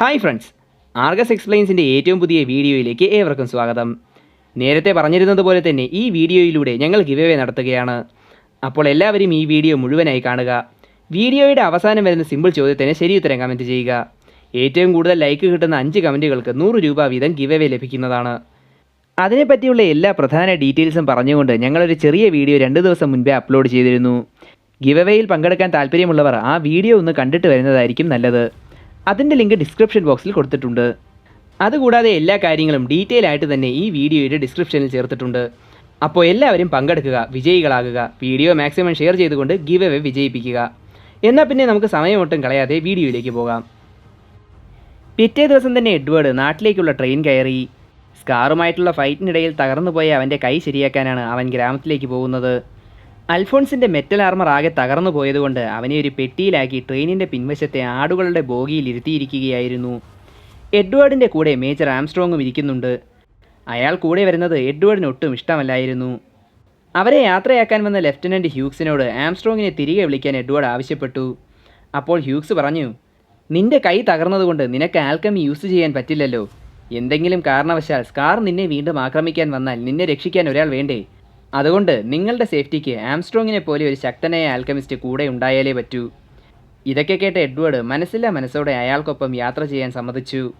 Hi friends args എക്സ്പ്ലെയിൻസിന്റെ ഏറ്റവും പുതിയ വീഡിയോയിലേക്ക് ഏവർക്കും സ്വാഗതം. നേരത്തെ പറഞ്ഞിരുന്നത് പോലെ തന്നെ ഈ വീഡിയോയിലൂടെ ഞങ്ങൾ ഗിവ് നടത്തുകയാണ്. അപ്പോൾ എല്ലാവരും ഈ വീഡിയോ മുഴുവനായി കാണുക. വീഡിയോയുടെ അവസാനം വരുന്ന സിമ്പിൾ ചോദ്യത്തിന് ശരിയുത്തരം കമന്റ് ചെയ്യുക. ഏറ്റവും കൂടുതൽ ലൈക്ക് കിട്ടുന്ന അഞ്ച് കമന്റുകൾക്ക് നൂറ് രൂപ വീതം ഗിവ് ലഭിക്കുന്നതാണ്. അതിനെപ്പറ്റിയുള്ള എല്ലാ പ്രധാന ഡീറ്റെയിൽസും പറഞ്ഞുകൊണ്ട് ഞങ്ങളൊരു ചെറിയ വീഡിയോ രണ്ട് ദിവസം മുൻപേ അപ്ലോഡ് ചെയ്തിരുന്നു. ഗിവവേയിൽ പങ്കെടുക്കാൻ താല്പര്യമുള്ളവർ ആ വീഡിയോ ഒന്ന് കണ്ടിട്ട് വരുന്നതായിരിക്കും നല്ലത്. അതിന്റെ ലിങ്ക് ഡിസ്ക്രിപ്ഷൻ ബോക്സിൽ കൊടുത്തിട്ടുണ്ട്. അതുകൂടാതെ എല്ലാ കാര്യങ്ങളും ഡീറ്റെയിൽ ആയിട്ട് തന്നെ ഈ വീഡിയോയുടെ ഡിസ്ക്രിപ്ഷനിൽ ചേർത്തിട്ടുണ്ട്. അപ്പോൾ എല്ലാവരും പങ്കെടുക്കുക വിജയികളാകുക വീഡിയോ മാക്സിമം ഷെയർ ചെയ്തുകൊണ്ട് ഗീവ് എവേ വിജയിപ്പിക്കുക. എന്നാൽ പിന്നെ നമുക്ക് സമയമൊട്ടും കളയാതെ വീഡിയോയിലേക്ക് പോകാം. പിറ്റേ ദിവസം തന്നെ എഡ്വേർഡ് നാട്ടിലേക്കുള്ള ട്രെയിൻ കയറി. സ്കാറുമായിട്ടുള്ള ഫൈറ്റിനിടയിൽ തകർന്നു പോയ അവന്റെ കൈ ശരിയാക്കാനാണ് അവൻ ഗ്രാമത്തിലേക്ക് പോകുന്നത്. അൽഫോൺസിന്റെ മെറ്റൽ ആർമർ ആകെ തകർന്നു പോയതുകൊണ്ട് അവനെ ഒരു പെട്ടിയിലാക്കി ട്രെയിനിന്റെ പിൻവശത്തെ ആടുകളുടെ ബോഗിയിൽ ഇരുത്തിയിരിക്കുകയായിരുന്നു. എഡ്വേർഡിന്റെ കൂടെ മേജർ ആംസ്ട്രോങ്ങും ഇരിക്കുന്നുണ്ട്. അയാൾ കൂടെ വരുന്നത് എഡ്വേർഡിന് ഒട്ടും ഇഷ്ടമല്ലായിരുന്നു. അവരെ യാത്രയാക്കാൻ വന്ന ലെഫ്റ്റനന്റ് ഹ്യൂക്സിനോട് ആംസ്ട്രോങ്ങിനെ തിരികെ വിളിക്കാൻ എഡ്വേർഡ് ആവശ്യപ്പെട്ടു. അപ്പോൾ ഹ്യൂക്സ് പറഞ്ഞു നിന്റെ കൈ തകർന്നതുകൊണ്ട് നിനക്ക് ആൽക്കമി യൂസ് ചെയ്യാൻ പറ്റില്ലല്ലോ. എന്തെങ്കിലും കാരണവശാൽ സ്കാർ നിന്നെ വീണ്ടും ആക്രമിക്കാൻ വന്നാൽ നിന്നെ രക്ഷിക്കാൻ ഒരാൾ വേണ്ടേ? അതുകൊണ്ട് നിങ്ങളുടെ സേഫ്റ്റിക്ക് ആംസ്ട്രോങ്ങിനെ പോലെ ഒരു ശക്തനായ ആൽക്കമിസ്റ്റ് കൂടെ ഉണ്ടായാലേ പറ്റൂ. ഇതൊക്കെ കേട്ട എഡ്വേർഡ് മനസ്സില്ല മനസ്സോടെ അയാൾക്കൊപ്പം യാത്ര ചെയ്യാൻ സമ്മതിച്ചു.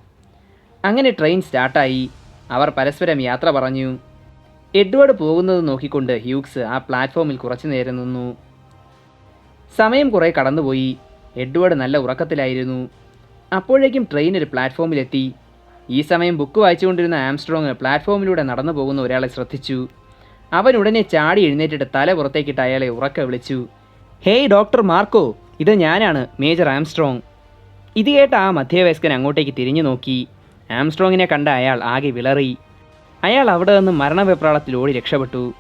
അങ്ങനെ ട്രെയിൻ സ്റ്റാർട്ടായി. അവർ പരസ്പരം യാത്ര പറഞ്ഞു. എഡ്വേർഡ് പോകുന്നത് നോക്കിക്കൊണ്ട് ഹ്യൂക്സ് ആ പ്ലാറ്റ്ഫോമിൽ കുറച്ചു നേരം നിന്നു. സമയം കുറേ കടന്നുപോയി. എഡ്വേർഡ് നല്ല ഉറക്കത്തിലായിരുന്നു. അപ്പോഴേക്കും ട്രെയിൻ ഒരു പ്ലാറ്റ്ഫോമിലെത്തി. ഈ സമയം ബുക്ക് വായിച്ചുകൊണ്ടിരുന്ന ആംസ്ട്രോങ് പ്ലാറ്റ്ഫോമിലൂടെ നടന്നു പോകുന്ന ഒരാളെ ശ്രദ്ധിച്ചു. അവൻ ഉടനെ ചാടി എഴുന്നേറ്റിട്ട് തല പുറത്തേക്കിട്ട് അയാളെ ഉറക്കെ വിളിച്ചു. Hey doctor Marco. ഇത് ഞാനാണ് മേജർ ആംസ്ട്രോങ്. ഇത് കേട്ട ആ മധ്യവയസ്കൻ അങ്ങോട്ടേക്ക് തിരിഞ്ഞു നോക്കി. ആംസ്ട്രോങ്ങിനെ കണ്ട അയാൾ ആകെ വിളറി. അയാൾ അവിടെ നിന്ന് മരണവെപ്രാളത്തിൽ ഓടി രക്ഷപ്പെട്ടു.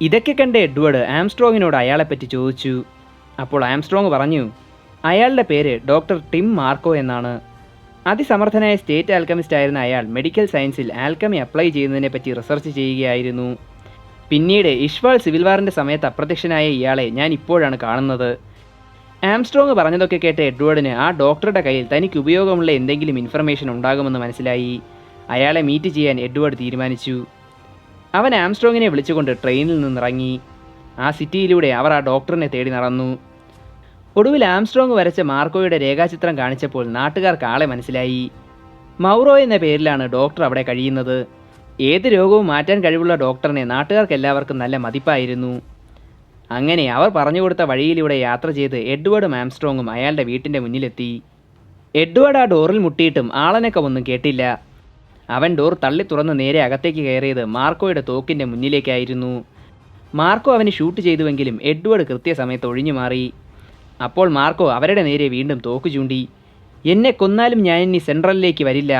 ഇതൊക്കെ കണ്ട എഡ്വേർഡ് ആംസ്ട്രോങ്ങിനോട് അയാളെപ്പറ്റി ചോദിച്ചു. അപ്പോൾ ആംസ്ട്രോങ് പറഞ്ഞു അയാളുടെ പേര് ഡോക്ടർ ടിം മാർക്കോ എന്നാണ്. അതിസമർത്ഥനായ സ്റ്റേറ്റ് ആൽക്കമിസ്റ്റ് ആയിരുന്ന അയാൾ മെഡിക്കൽ സയൻസിൽ ആൽക്കമി അപ്ലൈ ചെയ്യുന്നതിനെപ്പറ്റി റിസർച്ച് ചെയ്യുകയായിരുന്നു. പിന്നീട് ഇഷ്വാൾ സിവിൽ വാറിന്റെ സമയത്ത് അപ്രത്യക്ഷനായ ഇയാളെ ഞാൻ ഇപ്പോഴാണ് കാണുന്നത്. ആംസ്ട്രോങ് പറഞ്ഞതൊക്കെ കേട്ട എഡ്വേർഡിന് ആ ഡോക്ടറുടെ കയ്യിൽ തനിക്ക് ഉപയോഗമുള്ള എന്തെങ്കിലും ഇൻഫർമേഷൻ ഉണ്ടാകുമെന്ന് മനസ്സിലായി. അയാളെ മീറ്റ് ചെയ്യാൻ എഡ്വേർഡ് തീരുമാനിച്ചു. അവൻ ആംസ്ട്രോങ്ങിനെ വിളിച്ചുകൊണ്ട് ട്രെയിനിൽ നിന്നിറങ്ങി. ആ സിറ്റിയിലൂടെ അവർ ആ ഡോക്ടറിനെ തേടി നടന്നു. ഒടുവിൽ ആംസ്ട്രോങ് വരച്ച മാർക്കോയുടെ രേഖാചിത്രം കാണിച്ചപ്പോൾ നാട്ടുകാർക്ക് ആളെ മനസ്സിലായി. മൗറോ എന്ന പേരിലാണ് ഡോക്ടർ അവിടെ കഴിയുന്നത്. ഏത് രോഗവും മാറ്റാൻ കഴിവുള്ള ഡോക്ടറിനെ നാട്ടുകാർക്ക് എല്ലാവർക്കും നല്ല മതിപ്പായിരുന്നു. അങ്ങനെ അവർ പറഞ്ഞു കൊടുത്ത വഴിയിലൂടെ യാത്ര ചെയ്ത് എഡ്വേർഡും ആംസ്ട്രോങ്ങും അയാളുടെ വീട്ടിന്റെ മുന്നിലെത്തി. എഡ്വേർഡ് ആ ഡോറിൽ മുട്ടിയിട്ടും ആളനൊക്കെ ഒന്നും കേട്ടില്ല. അവൻ ഡോർ തള്ളി തുറന്ന് നേരെ അകത്തേക്ക് കയറിയത് മാർക്കോയുടെ തോക്കിന്റെ മുന്നിലേക്കായിരുന്നു. മാർക്കോ അവന് ഷൂട്ട് ചെയ്തുവെങ്കിലും എഡ്വേർഡ് കൃത്യസമയത്ത് ഒഴിഞ്ഞു മാറി. അപ്പോൾ മാർക്കോ അവരുടെ നേരെ വീണ്ടും തോക്ക് ചൂണ്ടി. എന്നെ കൊന്നാലും ഞാൻ ഇനി സെൻട്രലിലേക്ക് വരില്ല.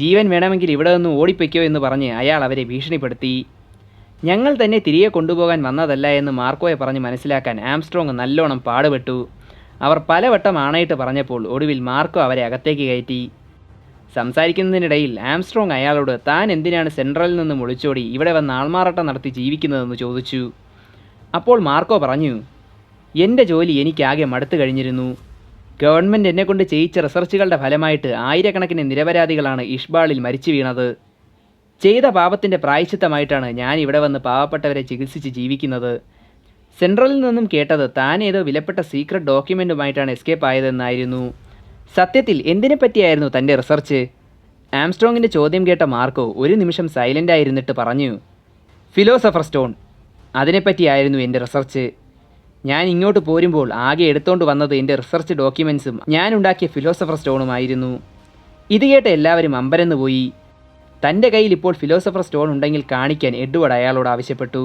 ജീവൻ വേണമെങ്കിൽ ഇവിടെ നിന്ന് ഓടിപ്പിക്കോ എന്ന് പറഞ്ഞ് അയാൾ അവരെ ഭീഷണിപ്പെടുത്തി. ഞങ്ങൾ തന്നെ തിരികെ കൊണ്ടുപോകാൻ വന്നതല്ല എന്ന് മാർക്കോയെ പറഞ്ഞ് മനസ്സിലാക്കാൻ ആംസ്ട്രോങ് നല്ലോണം പാടുപെട്ടു. അവർ പലവട്ടം ആണയിട്ട് പറഞ്ഞപ്പോൾ ഒടുവിൽ മാർക്കോ അവരെ അകത്തേക്ക് കയറ്റി. സംസാരിക്കുന്നതിനിടയിൽ ആംസ്ട്രോങ് അയാളോട് താൻ എന്തിനാണ് സെൻട്രലിൽ നിന്ന് ഒളിച്ചോടി ഇവിടെ വന്ന് ആൾമാറാട്ടം നടത്തി ജീവിക്കുന്നതെന്ന് ചോദിച്ചു? അപ്പോൾ മാർക്കോ പറഞ്ഞു എന്റെ ജോലി എനിക്കാകെ മടുത്തു കഴിഞ്ഞിരുന്നു. ഗവൺമെന്റ് എന്നെക്കൊണ്ട് ചെയ്യിച്ച റിസർച്ചുകളുടെ ഫലമായിട്ട് ആയിരക്കണക്കിന് നിരപരാധികളാണ് ഇഷ്ബാളിൽ മരിച്ചു വീണത്. ചെയ്ത പാപത്തിന്റെ പ്രായശ്ചിത്തമായിട്ടാണ് ഞാൻ ഇവിടെ വന്ന് പാവപ്പെട്ടവരെ ചികിത്സിച്ച് ജീവിക്കുന്നത്. സെൻട്രലിൽ നിന്നും കേട്ടത് താൻ ഏതോ വിലപ്പെട്ട സീക്രട്ട് ഡോക്യുമെന്റുമായിട്ടാണ് എസ്കേപ്പ് ആയതെന്നായിരുന്നു. സത്യത്തിൽ എന്തിനെപ്പറ്റിയായിരുന്നു തന്റെ റിസർച്ച്? ആംസ്ട്രോങ്ങിന്റെ ചോദ്യം കേട്ട മാർക്കോ ഒരു നിമിഷം സൈലന്റ് ആയിരുന്നിട്ട് പറഞ്ഞു. ഫിലോസഫർ സ്റ്റോൺ അതിനെപ്പറ്റിയായിരുന്നു എന്റെ റിസർച്ച്. ഞാൻ ഇങ്ങോട്ട് പോരുമ്പോൾ ആകെ എടുത്തോണ്ട് വന്നത് എന്റെ റിസർച്ച് ഡോക്യുമെൻസും ഞാൻ ഉണ്ടാക്കിയ ഫിലോസഫർ സ്റ്റോണുമായിരുന്നു. ഇത് കേട്ട് എല്ലാവരും അമ്പരന്ന് പോയി. തന്റെ കയ്യിൽ ഇപ്പോൾ ഫിലോസഫർ സ്റ്റോൺ ഉണ്ടെങ്കിൽ കാണിക്കാൻ എഡ്വേർഡ് അയാളോട് ആവശ്യപ്പെട്ടു.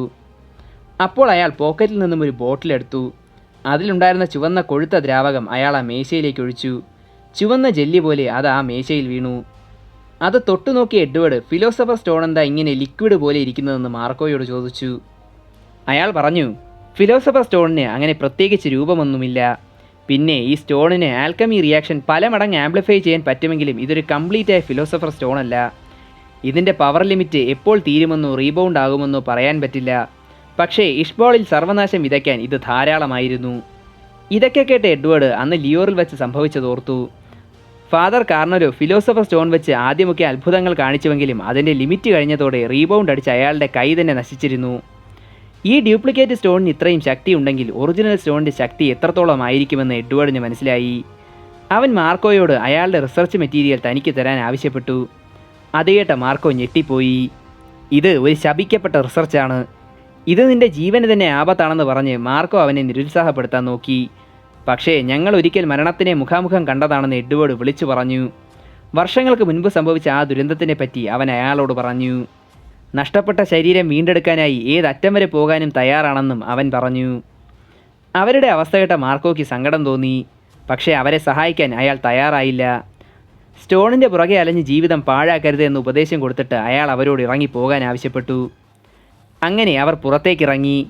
അപ്പോൾ അയാൾ പോക്കറ്റിൽ നിന്നും ഒരു ബോട്ടിലെടുത്തു അതിലുണ്ടായിരുന്ന ചുവന്ന കൊഴുത്ത ദ്രാവകം അയാൾ ആ മേശയിലേക്ക് ഒഴിച്ചു. ചുവന്ന ജെല്ലി പോലെ അത് ആ മേശയിൽ വീണു. അത് തൊട്ടു നോക്കിയ എഡ്വേർഡ് ഫിലോസഫർ സ്റ്റോൺ എന്താ ഇങ്ങനെ ലിക്വിഡ് പോലെ ഇരിക്കുന്നതെന്ന് മാർക്കോയോട് ചോദിച്ചു. അയാൾ പറഞ്ഞു ഫിലോസഫർ സ്റ്റോണിന് അങ്ങനെ പ്രത്യേകിച്ച് രൂപമൊന്നുമില്ല. പിന്നെ ഈ സ്റ്റോണിന് ആൽക്കമി റിയാക്ഷൻ പല മടങ്ങ് ആംപ്ലിഫൈ ചെയ്യാൻ പറ്റുമെങ്കിലും ഇതൊരു കംപ്ലീറ്റ് ആയ ഫിലോസഫർ സ്റ്റോൺ അല്ല ഇതിന്റെ പവർ ലിമിറ്റ് എപ്പോൾ തീരുമെന്നോ റീബൗണ്ട് ആകുമെന്നോ പറയാൻ പറ്റില്ല. പക്ഷേ ഇഷ്ബോളിൽ സർവനാശം വിതയ്ക്കാൻ ഇത് ധാരാളമായിരുന്നു. ഇതൊക്കെ കേട്ട് എഡ്വേർഡ് അന്ന് ലിയോറിൽ വെച്ച് സംഭവിച്ചതോർത്തു ഫാദർ കാർണരോ ഫിലോസഫർ സ്റ്റോൺ വെച്ച് ആദ്യമൊക്കെ അത്ഭുതങ്ങൾ കാണിച്ചുവെങ്കിലും അതിന്റെ ലിമിറ്റ് കഴിഞ്ഞതോടെ റീബൗണ്ട് അടിച്ച് അയാളുടെ കൈ തന്നെ നശിച്ചിരുന്നു. ഈ ഡ്യൂപ്ലിക്കേറ്റ് സ്റ്റോണിന് ഇത്രയും ശക്തി ഉണ്ടെങ്കിൽ ഒറിജിനൽ സ്റ്റോണിന്റെ ശക്തി എത്രത്തോളം ആയിരിക്കുമെന്ന് എഡ്വേർഡിന് മനസ്സിലായി. അവൻ മാർക്കോയോട് അയാളുടെ റിസർച്ച് മെറ്റീരിയൽ തനിക്ക് തരാൻ ആവശ്യപ്പെട്ടു. അത് കേട്ട മാർക്കോ ഞെട്ടിപ്പോയി. ഇത് ഒരു ശപിക്കപ്പെട്ട റിസർച്ചാണ്. ഇത് നിന്റെ ജീവന് തന്നെ ആപത്താണെന്ന് പറഞ്ഞ് മാർക്കോ അവനെ നിരുത്സാഹപ്പെടുത്താൻ നോക്കി. പക്ഷേ ഞങ്ങൾ ഒരിക്കൽ മരണത്തിനെ മുഖാമുഖം കണ്ടതാണെന്ന് എഡ്വേർഡ് വിളിച്ചു പറഞ്ഞു. വർഷങ്ങൾക്ക് മുൻപ് സംഭവിച്ച ആ ദുരന്തത്തിനെ പറ്റി അവൻ അയാളോട് പറഞ്ഞു. നഷ്ടപ്പെട്ട ശരീരം വീണ്ടെടുക്കാനായി ഏതറ്റം വരെ പോകാനും തയ്യാറാണെന്നും അവൻ പറഞ്ഞു. അവരുടെ അവസ്ഥ കേട്ട മാർക്കോയ്ക്ക് സങ്കടം തോന്നി. പക്ഷേ അവരെ സഹായിക്കാൻ അയാൾ തയ്യാറായില്ല. സ്റ്റോണിന്റെ പുറകെ അലഞ്ഞ് ജീവിതം പാഴാക്കരുത് എന്ന് ഉപദേശം കൊടുത്തിട്ട് അയാൾ അവരോട് ഇറങ്ങി പോകാൻ ആവശ്യപ്പെട്ടു. അങ്ങനെ അവർ പുറത്തേക്കിറങ്ങി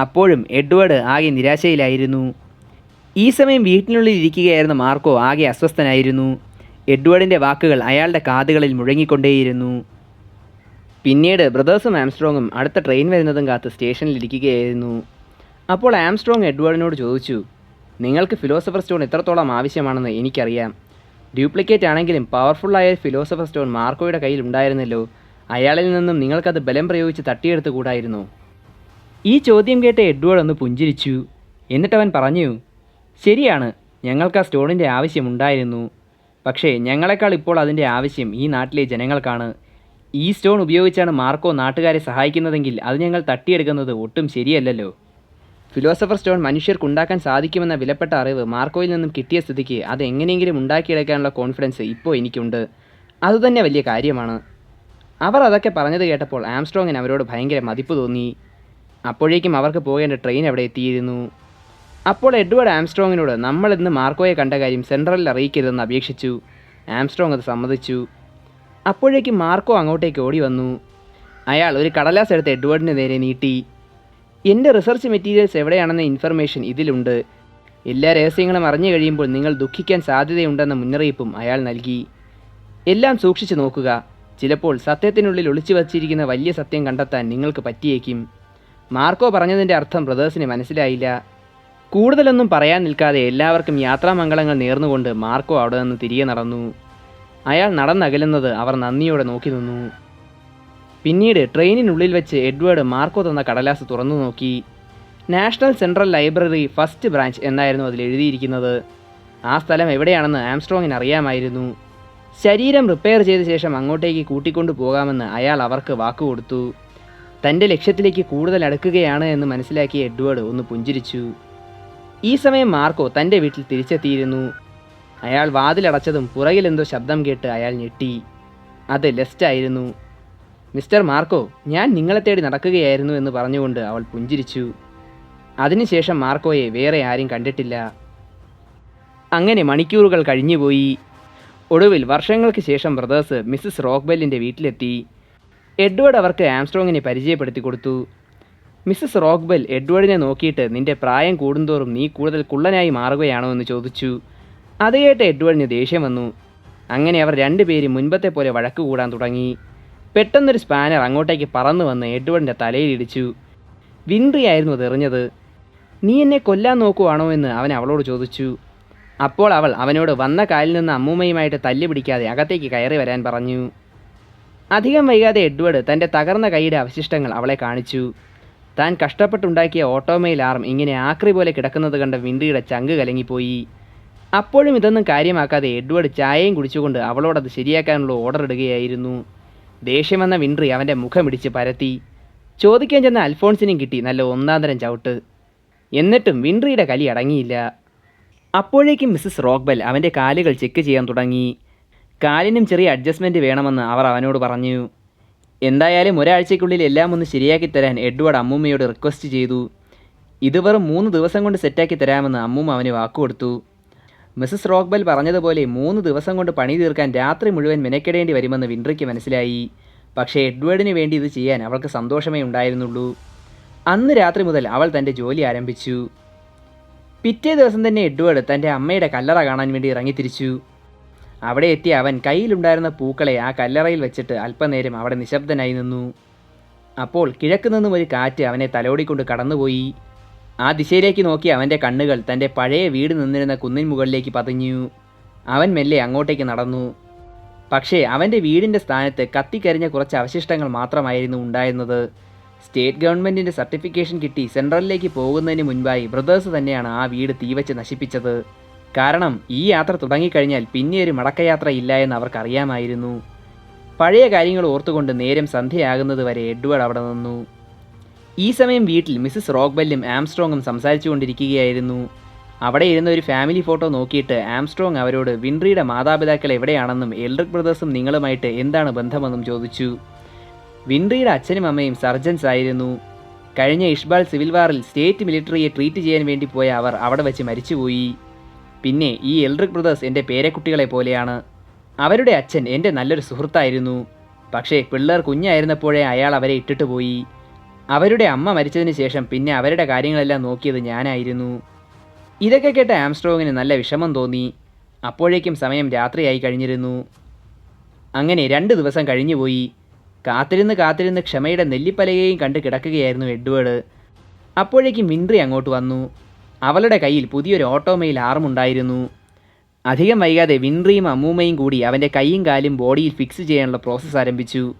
അപ്പോഴും എഡ്വേർഡ് ആകെ നിരാശയിലായിരുന്നു. ഈ സമയം വീട്ടിനുള്ളിൽ ഇരിക്കുകയായിരുന്ന മാർക്കോ ആകെ അസ്വസ്ഥനായിരുന്നു. എഡ്വേർഡിന്റെ വാക്കുകൾ അയാളുടെ കാതുകളിൽ മുഴങ്ങിക്കൊണ്ടേയിരുന്നു. പിന്നീട് ബ്രദേഴ്സും ആംസ്ട്രോങ്ങും അടുത്ത ട്രെയിൻ വരുന്നതും കാത്ത് സ്റ്റേഷനിൽ ഇരിക്കുകയായിരുന്നു. അപ്പോൾ ആംസ്ട്രോങ് എഡ്വേർഡിനോട് ചോദിച്ചു നിങ്ങൾക്ക് ഫിലോസഫർ സ്റ്റോൺ എത്രത്തോളം ആവശ്യമാണെന്ന് എനിക്കറിയാം. ഡ്യൂപ്ലിക്കേറ്റ് ആണെങ്കിലും പവർഫുള്ളായ ഫിലോസഫർ സ്റ്റോൺ മാർക്കോയുടെ കയ്യിൽ ഉണ്ടായിരുന്നല്ലോ. അയാളിൽ നിന്നും നിങ്ങൾക്കത് ബലം പ്രയോഗിച്ച് തട്ടിയെടുത്ത് കൂടായിരുന്നു. ഈ ചോദ്യം കേട്ട എഡ്വേർഡ് ഒന്ന് പുഞ്ചിരിച്ചു. എന്നിട്ടവൻ പറഞ്ഞു ശരിയാണ് ഞങ്ങൾക്ക് ആ സ്റ്റോണിന്റെ ആവശ്യമുണ്ടായിരുന്നു പക്ഷേ ഞങ്ങളെക്കാൾ ഇപ്പോൾ അതിന്റെ ആവശ്യം ഈ നാട്ടിലെ ജനങ്ങൾക്കാണ്. ഈ സ്റ്റോൺ ഉപയോഗിച്ചാണ് മാർക്കോ നാട്ടുകാരെ സഹായിക്കുന്നതെങ്കിൽ അത് ഞങ്ങൾ തട്ടിയെടുക്കുന്നത് ഒട്ടും ശരിയല്ലല്ലോ. ഫിലോസഫർ സ്റ്റോൺ മനുഷ്യർക്കുണ്ടാക്കാൻ സാധിക്കുമെന്ന വിലപ്പെട്ട അറിവ് മാർക്കോയിൽ നിന്നും കിട്ടിയ സ്ഥിതിക്ക് അത് എങ്ങനെയെങ്കിലും ഉണ്ടാക്കിയെടുക്കാനുള്ള കോൺഫിഡൻസ് ഇപ്പോൾ എനിക്കുണ്ട്. അതുതന്നെ വലിയ കാര്യമാണ്. അവർ അതൊക്കെ പറഞ്ഞത് കേട്ടപ്പോൾ ആംസ്ട്രോങ്ങിന് അവരോട് ഭയങ്കര മതിപ്പ് തോന്നി. അപ്പോഴേക്കും അവർക്ക് പോകേണ്ട ട്രെയിൻ അവിടെ എത്തിയിരുന്നു. അപ്പോൾ എഡ്വേർഡ് ആംസ്ട്രോങ്ങിനോട് നമ്മൾ ഇന്ന് മാർക്കോയെ കണ്ട കാര്യം സെൻട്രലിൽ അറിയിക്കരുതെന്ന് അപേക്ഷിച്ചു. ആംസ്ട്രോങ് അത് സമ്മതിച്ചു. അപ്പോഴേക്കും മാർക്കോ അങ്ങോട്ടേക്ക് ഓടി വന്നു. അയാൾ ഒരു കടലാസ് എടുത്ത് എഡ്വേർഡിന് നേരെ നീട്ടി. എന്റെ റിസർച്ച് മെറ്റീരിയൽസ് എവിടെയാണെന്ന ഇൻഫർമേഷൻ ഇതിലുണ്ട്. എല്ലാ രഹസ്യങ്ങളും അറിഞ്ഞു കഴിയുമ്പോൾ നിങ്ങൾ ദുഃഖിക്കാൻ സാധ്യതയുണ്ടെന്ന മുന്നറിയിപ്പും അയാൾ നൽകി. എല്ലാം സൂക്ഷിച്ചു നോക്കുക. ചിലപ്പോൾ സത്യത്തിനുള്ളിൽ ഒളിച്ചു വച്ചിരിക്കുന്ന വലിയ സത്യം കണ്ടെത്താൻ നിങ്ങൾക്ക് പറ്റിയേക്കും മാർക്കോ പറഞ്ഞതിന്റെ അർത്ഥം ബ്രദേഴ്സിന് മനസ്സിലായില്ല. കൂടുതലൊന്നും പറയാൻ നിൽക്കാതെ എല്ലാവർക്കും യാത്രാമംഗളങ്ങൾ നേർന്നുകൊണ്ട് മാർക്കോ അവിടെ നിന്ന് തിരികെ നടന്നു. അയാൾ നടന്നകലുന്നത് അവർ നന്ദിയോടെ നോക്കി നിന്നു. പിന്നീട് ട്രെയിനിനുള്ളിൽ വെച്ച് എഡ്വേർഡ് മാർക്കോ തന്ന കടലാസ് തുറന്നു നോക്കി. National central library first branch എന്നായിരുന്നു അതിൽ എഴുതിയിരിക്കുന്നത്. ആ സ്ഥലം എവിടെയാണെന്ന് ആംസ്ട്രോങ്ങിന് അറിയാമായിരുന്നു. ശരീരം റിപ്പയർ ചെയ്ത ശേഷം അങ്ങോട്ടേക്ക് കൂട്ടിക്കൊണ്ടു പോകാമെന്ന് അയാൾ അവർക്ക് വാക്കുകൊടുത്തു തന്റെ ലക്ഷ്യത്തിലേക്ക് കൂടുതൽ അടുക്കുകയാണ് എന്ന് മനസ്സിലാക്കിയ എഡ്വേർഡ് ഒന്ന് പുഞ്ചിരിച്ചു. ഈ സമയം മാർക്കോ തന്റെ വീട്ടിൽ തിരിച്ചെത്തിയിരുന്നു. അയാൾ വാതിലടച്ചതും പുറകിൽ എന്തോ ശബ്ദം കേട്ട് അയാൾ ഞെട്ടി. അത് ലെസ്റ്റായിരുന്നു മിസ്റ്റർ മാർക്കോ ഞാൻ നിങ്ങളെ തേടി നടക്കുകയായിരുന്നു എന്ന് പറഞ്ഞുകൊണ്ട് അവൾ പുഞ്ചിരിച്ചു. അതിനുശേഷം മാർക്കോയെ വേറെ ആരും കണ്ടിട്ടില്ല. അങ്ങനെ മണിക്കൂറുകൾ കഴിഞ്ഞുപോയി ഒടുവിൽ വർഷങ്ങൾക്ക് ശേഷം ബ്രദേഴ്സ് മിസ്സസ് റോക്ക്ബെല്ലിന്റെ വീട്ടിലെത്തി. എഡ്വേർഡ് അവർക്ക് ആംസ്ട്രോങ്ങിനെ പരിചയപ്പെടുത്തി കൊടുത്തു. മിസ്സസ് റോക്ക്ബെൽ എഡ്വേർഡിനെ നോക്കിയിട്ട് നിന്റെ പ്രായം കൂടുന്തോറും നീ കൂടുതൽ കുള്ളനായി മാറുകയാണോ? എന്ന് ചോദിച്ചു. അത് കേട്ട് എഡ്വേർഡിന് ദേഷ്യം വന്നു. അങ്ങനെ അവർ രണ്ടുപേരും മുൻപത്തെ പോലെ വഴക്ക് കൂടാൻ തുടങ്ങി. പെട്ടെന്നൊരു സ്പാനർ അങ്ങോട്ടേക്ക് പറന്നു വന്ന് എഡ്വേർഡിന്റെ തലയിലിടിച്ചു വിൻട്രി ആയിരുന്നു എറിഞ്ഞത് നീ എന്നെ കൊല്ലാൻ നോക്കുവാണോ? എന്ന് അവൻ അവളോട് ചോദിച്ചു. അപ്പോൾ അവൾ അവനോട് വന്ന കാലിൽ നിന്ന് അമ്മൂമ്മയുമായിട്ട് തല്ലി പിടിക്കാതെ അകത്തേക്ക് കയറി വരാൻ പറഞ്ഞു. അധികം വൈകാതെ എഡ്വേർഡ് തന്റെ തകർന്ന കൈയുടെ അവശിഷ്ടങ്ങൾ അവളെ കാണിച്ചു. താൻ കഷ്ടപ്പെട്ടുണ്ടാക്കിയ ഓട്ടോമെയിൽ ആർം ഇങ്ങനെ ആക്രി പോലെ കിടക്കുന്നത് കണ്ട വിൻട്രിയുടെ ചങ്ക് കലങ്ങിപ്പോയി. അപ്പോഴും ഇതൊന്നും കാര്യമാക്കാതെ എഡ്വേർഡ് ചായയും കുടിച്ചുകൊണ്ട് അവളോടത് ശരിയാക്കാനുള്ള ഓർഡർ ഇടുകയായിരുന്നു. ദേഷ്യം വന്ന വിൻട്രി അവന്റെ മുഖമിടിച്ച് പരത്തി. ചോദിക്കാൻ ചെന്ന അൽഫോൺസിനും കിട്ടി നല്ല ഒന്നാന്തരം ചവിട്ട്. എന്നിട്ടും വിൻട്രിയുടെ കലി അടങ്ങിയില്ല. അപ്പോഴേക്കും മിസ്സസ് റോക്ബെൽ അവന്റെ കാലുകൾ ചെക്ക് ചെയ്യാൻ തുടങ്ങി. കാലിനും ചെറിയ അഡ്ജസ്റ്റ്മെന്റ് വേണമെന്ന് അവർ അവനോട് പറഞ്ഞു. എന്തായാലും ഒരാഴ്ചയ്ക്കുള്ളിൽ എല്ലാം ഒന്ന് ശരിയാക്കി തരാൻ എഡ്വേർഡ് അമ്മൂമ്മയോട് റിക്വസ്റ്റ് ചെയ്തു. ഇത് വെറും മൂന്ന് ദിവസം കൊണ്ട് സെറ്റാക്കി തരാമെന്ന് അമ്മൂമ്മ അവന് വാക്കുകൊടുത്തു. മിസ്സസ് റോക്ബെൽ പറഞ്ഞതുപോലെ മൂന്ന് ദിവസം കൊണ്ട് പണി തീർക്കാൻ രാത്രി മുഴുവൻ മെനക്കെടേണ്ടി വരുമെന്ന് വിൻട്രിക്ക് മനസ്സിലായി. പക്ഷേ എഡ്വേർഡിന് വേണ്ടി ഇത് ചെയ്യാൻ അവൾക്ക് സന്തോഷമേ ഉണ്ടായിരുന്നുള്ളൂ. അന്ന് രാത്രി മുതൽ അവൾ തന്റെ ജോലി ആരംഭിച്ചു. പിറ്റേ ദിവസം തന്നെ എഡ്വേർഡ് തന്റെ അമ്മയുടെ കല്ലറ കാണാൻ വേണ്ടി ഇറങ്ങിത്തിരിച്ചു. അവിടെ എത്തിയ അവൻ കയ്യിലുണ്ടായിരുന്ന പൂക്കളെ ആ കല്ലറയിൽ വെച്ചിട്ട് അല്പനേരം അവിടെ നിശബ്ദനായി നിന്നു. അപ്പോൾ കിഴക്ക് നിന്നും ഒരു കാറ്റ് അവനെ തലോടിക്കൊണ്ട് കടന്നുപോയി. ആ ദിശയിലേക്ക് നോക്കി അവന്റെ കണ്ണുകൾ തന്റെ പഴയ വീട് നിന്നിരുന്ന കുന്നിൻ മുകളിലേക്ക് പതിഞ്ഞു. അവൻ മെല്ലെ അങ്ങോട്ടേക്ക് നടന്നു. പക്ഷേ അവന്റെ വീടിന്റെ സ്ഥാനത്ത് കത്തിക്കരിഞ്ഞ കുറച്ച് അവശിഷ്ടങ്ങൾ മാത്രമായിരുന്നു ഉണ്ടായിരുന്നത്. സ്റ്റേറ്റ് ഗവൺമെന്റിന്റെ സർട്ടിഫിക്കേഷൻ കിട്ടി സെൻട്രലിലേക്ക് പോകുന്നതിന് മുൻപായി ബ്രദേഴ്സ് തന്നെയാണ് ആ വീട് തീവച്ച് നശിപ്പിച്ചത്. കാരണം ഈ യാത്ര തുടങ്ങിക്കഴിഞ്ഞാൽ പിന്നെ ഒരു മടക്കയാത്ര ഇല്ല എന്ന് അവർക്കറിയാമായിരുന്നു. പഴയ കാര്യങ്ങൾ ഓർത്തുകൊണ്ട് നേരം സന്ധ്യയാകുന്നത് വരെ എഡ്വേർഡ് അവിടെ നിന്നു. ഈ സമയം വീട്ടിൽ മിസ്സസ് റോക്ബെല്ലും ആംസ്ട്രോങ്ങും സംസാരിച്ചു കൊണ്ടിരിക്കുകയായിരുന്നു അവിടെ ഇരുന്ന ഒരു ഫാമിലി ഫോട്ടോ നോക്കിയിട്ട് ആംസ്ട്രോങ് അവരോട് വിൻട്രിയുടെ മാതാപിതാക്കൾ എവിടെയാണെന്നും എൽഡ്രിക് ബ്രദേഴ്സും നിങ്ങളുമായിട്ട് എന്താണ് ബന്ധമെന്നും ചോദിച്ചു. വിൻട്രിയുടെ അച്ഛനും അമ്മയും സർജൻസ് ആയിരുന്നു. കഴിഞ്ഞ ഇഷ്ബാൽ സിവിൽ വാറിൽ സ്റ്റേറ്റ് മിലിറ്ററിയെ ട്രീറ്റ് ചെയ്യാൻ വേണ്ടി പോയ അവർ അവിടെ വെച്ച് മരിച്ചുപോയി. പിന്നെ ഈ എൽഡ്രിക് ബ്രദേഴ്സ് എന്റെ പേരക്കുട്ടികളെ പോലെയാണ്. അവരുടെ അച്ഛൻ എന്റെ നല്ലൊരു സുഹൃത്തായിരുന്നു. പക്ഷേ പിള്ളേർ കുഞ്ഞായിരുന്നപ്പോഴേ അയാൾ അവരെ ഇട്ടിട്ട് പോയി. അവരുടെ അമ്മ മരിച്ചതിന് ശേഷം പിന്നെ അവരുടെ കാര്യങ്ങളെല്ലാം നോക്കിയത് ഞാനായിരുന്നു. ഇതൊക്കെ കേട്ട ആംസ്ട്രോങ്ങിന് നല്ല വിഷമം തോന്നി. അപ്പോഴേക്കും സമയം രാത്രിയായി കഴിഞ്ഞിരുന്നു. അങ്ങനെ രണ്ട് ദിവസം കഴിഞ്ഞുപോയി കാത്തിരുന്ന് കാത്തിരുന്ന് ക്ഷമയുടെ നെല്ലിപ്പലകയും കണ്ട് കിടക്കുകയായിരുന്നു എഡ്വേർഡ്. അപ്പോഴേക്കും വിൻട്രി അങ്ങോട്ട് വന്നു. അവളുടെ കയ്യിൽ പുതിയൊരു ഓട്ടോമെയിൽ ആർമുണ്ടായിരുന്നു. അധികം വൈകാതെ വിൻട്രിയും അമ്മൂമ്മയും കൂടി അവന്റെ കൈയും കാലും ബോഡിയിൽ ഫിക്സ് ചെയ്യാനുള്ള പ്രോസസ്സ് ആരംഭിച്ചു.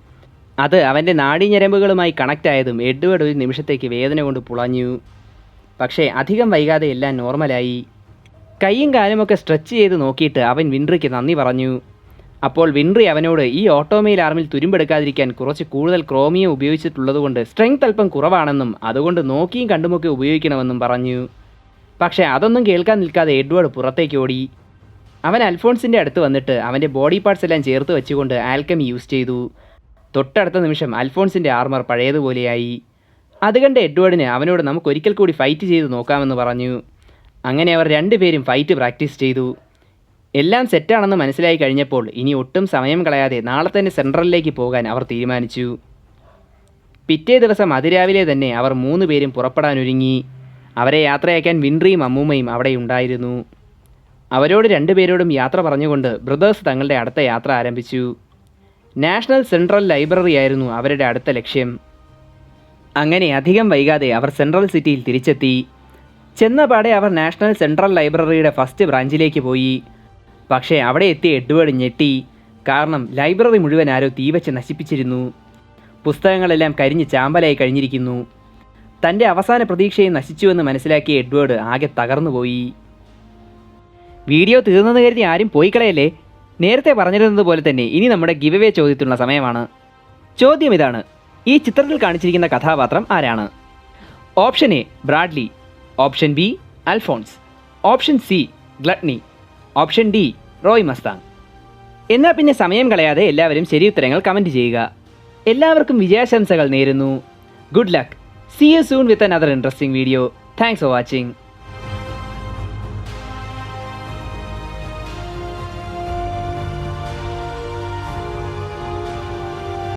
അത് അവന്റെ നാഡീഞരമ്പുകളുമായി കണക്റ്റ് ആയതും എഡ്വേർഡ് ഒരു നിമിഷത്തേക്ക് വേദന കൊണ്ട് പുളഞ്ഞു. പക്ഷേ അധികം വൈകാതെ എല്ലാം നോർമലായി. കൈയും കാലുമൊക്കെ സ്ട്രെച്ച് ചെയ്ത് നോക്കിയിട്ട് അവൻ വിൻട്രിക്ക് നന്ദി പറഞ്ഞു. അപ്പോൾ വിൻട്രി അവനോട് ഈ ഓട്ടോമെയിൽ ആർമിൽ തുരുമ്പെടുക്കാതിരിക്കാൻ കുറച്ച് കൂടുതൽ ക്രോമിയം ഉപയോഗിച്ചിട്ടുള്ളതുകൊണ്ട് സ്ട്രെങ്ത് അല്പം കുറവാണെന്നും അതുകൊണ്ട് നോക്കിയും കണ്ടുമൊക്കെ ഉപയോഗിക്കണമെന്നും പറഞ്ഞു. പക്ഷേ അതൊന്നും കേൾക്കാൻ നിൽക്കാതെ എഡ്വേർഡ് പുറത്തേക്ക് ഓടി. അവൻ അൽഫോൺസിന്റെ അടുത്ത് വന്നിട്ട് അവന്റെ ബോഡി പാർട്സ് എല്ലാം ചേർത്ത് വെച്ചുകൊണ്ട് ആൽക്കമി യൂസ് ചെയ്തു. തൊട്ടടുത്ത നിമിഷം അൽഫോൺസിന്റെ ആർമർ പഴയതുപോലെയായി. അതുകണ്ട് എഡ്വേർഡിന് അവനോട് നമുക്ക് ഒരിക്കൽ കൂടി ഫൈറ്റ് ചെയ്ത് നോക്കാമെന്ന് പറഞ്ഞു. അങ്ങനെ അവർ രണ്ടുപേരും ഫൈറ്റ് പ്രാക്ടീസ് ചെയ്തു. എല്ലാം സെറ്റാണെന്ന് മനസ്സിലായി കഴിഞ്ഞപ്പോൾ ഇനി ഒട്ടും സമയം കളയാതെ നാളെ തന്നെ സെൻട്രലിലേക്ക് പോകാൻ അവർ തീരുമാനിച്ചു. പിറ്റേ ദിവസം അതിരാവിലെ തന്നെ അവർ മൂന്ന് പേരും പുറപ്പെടാനൊരുങ്ങി. അവരെ യാത്രയാക്കാൻ വിൻട്രിയും അമ്മൂമ്മയും അവിടെ ഉണ്ടായിരുന്നു. അവരോട് രണ്ടുപേരോടും യാത്ര പറഞ്ഞുകൊണ്ട് ബ്രദേഴ്സ് തങ്ങളുടെ അടുത്ത യാത്ര ആരംഭിച്ചു. നാഷണൽ സെൻട്രൽ ലൈബ്രറി ആയിരുന്നു അവരുടെ അടുത്ത ലക്ഷ്യം. അങ്ങനെ അധികം വൈകാതെ അവർ സെൻട്രൽ സിറ്റിയിൽ തിരിച്ചെത്തി. ചെന്നപാടെ അവർ നാഷണൽ സെൻട്രൽ ലൈബ്രറിയുടെ ഫസ്റ്റ് ബ്രാഞ്ചിലേക്ക് പോയി. പക്ഷേ അവിടെ എത്തിയ എഡ്വേർഡ് ഞെട്ടി. കാരണം ലൈബ്രറി മുഴുവൻ ആരോ തീവച്ച് നശിപ്പിച്ചിരുന്നു. പുസ്തകങ്ങളെല്ലാം കരിഞ്ഞ് ചാമ്പലായി കഴിഞ്ഞിരിക്കുന്നു. തന്റെ അവസാന പ്രതീക്ഷയെ നശിച്ചുവെന്ന് മനസ്സിലാക്കിയ എഡ്വേർഡ് ആകെ തകർന്നുപോയി. വീഡിയോ തീർന്നെന്ന് കരുതി ആരും പോയി കളയല്ലേ നേരത്തെ പറഞ്ഞിരുന്നത് പോലെ തന്നെ ഇനി നമ്മുടെ ഗിവ് ചോദ്യത്തിനുള്ള സമയമാണ്. ചോദ്യം ഇതാണ്. ഈ ചിത്രത്തിൽ കാണിച്ചിരിക്കുന്ന കഥാപാത്രം ആരാണ്? Option A Bradley. Option B Alphonse. Option C Gluttony. Option D Roy Mustang. എന്നാൽ പിന്നെ സമയം കളയാതെ എല്ലാവരും ശരി ഉത്തരങ്ങൾ കമന്റ് ചെയ്യുക. എല്ലാവർക്കും വിജയാശംസകൾ നേരുന്നു. Good luck see you soon with another interesting video thanks for watching